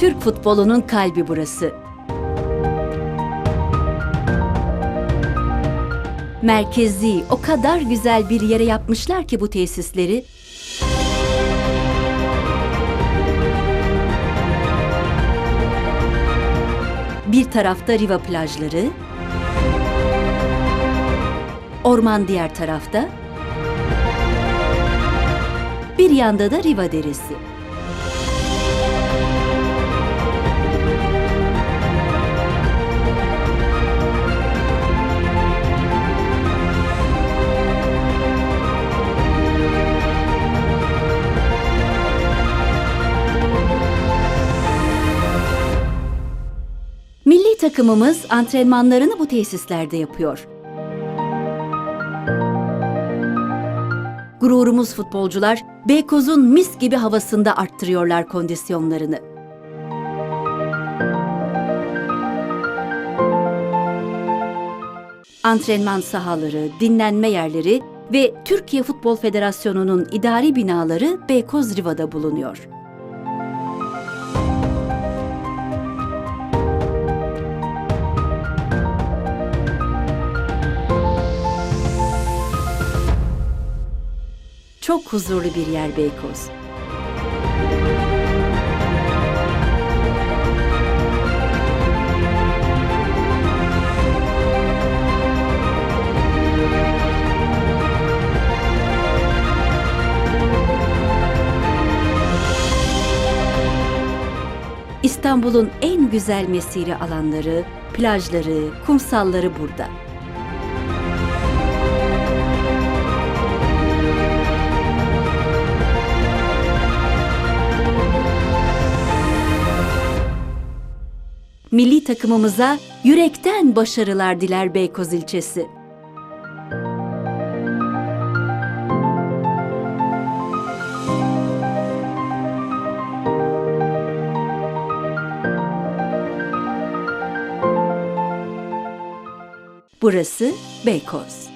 Türk futbolunun kalbi burası. Merkezi o kadar güzel bir yere yapmışlar ki bu tesisleri. Bir tarafta Riva plajları, orman diğer tarafta, bir yanda da Riva Deresi. Takımımız antrenmanlarını bu tesislerde yapıyor. Gururumuz futbolcular Beykoz'un mis gibi havasında arttırıyorlar kondisyonlarını. Antrenman sahaları, dinlenme yerleri ve Türkiye Futbol Federasyonu'nun idari binaları Beykoz Riva'da bulunuyor. Çok huzurlu bir yer Beykoz. İstanbul'un en güzel mesire alanları, plajları, kumsalları burada. Milli takımımıza yürekten başarılar diler Beykoz ilçesi. Burası Beykoz.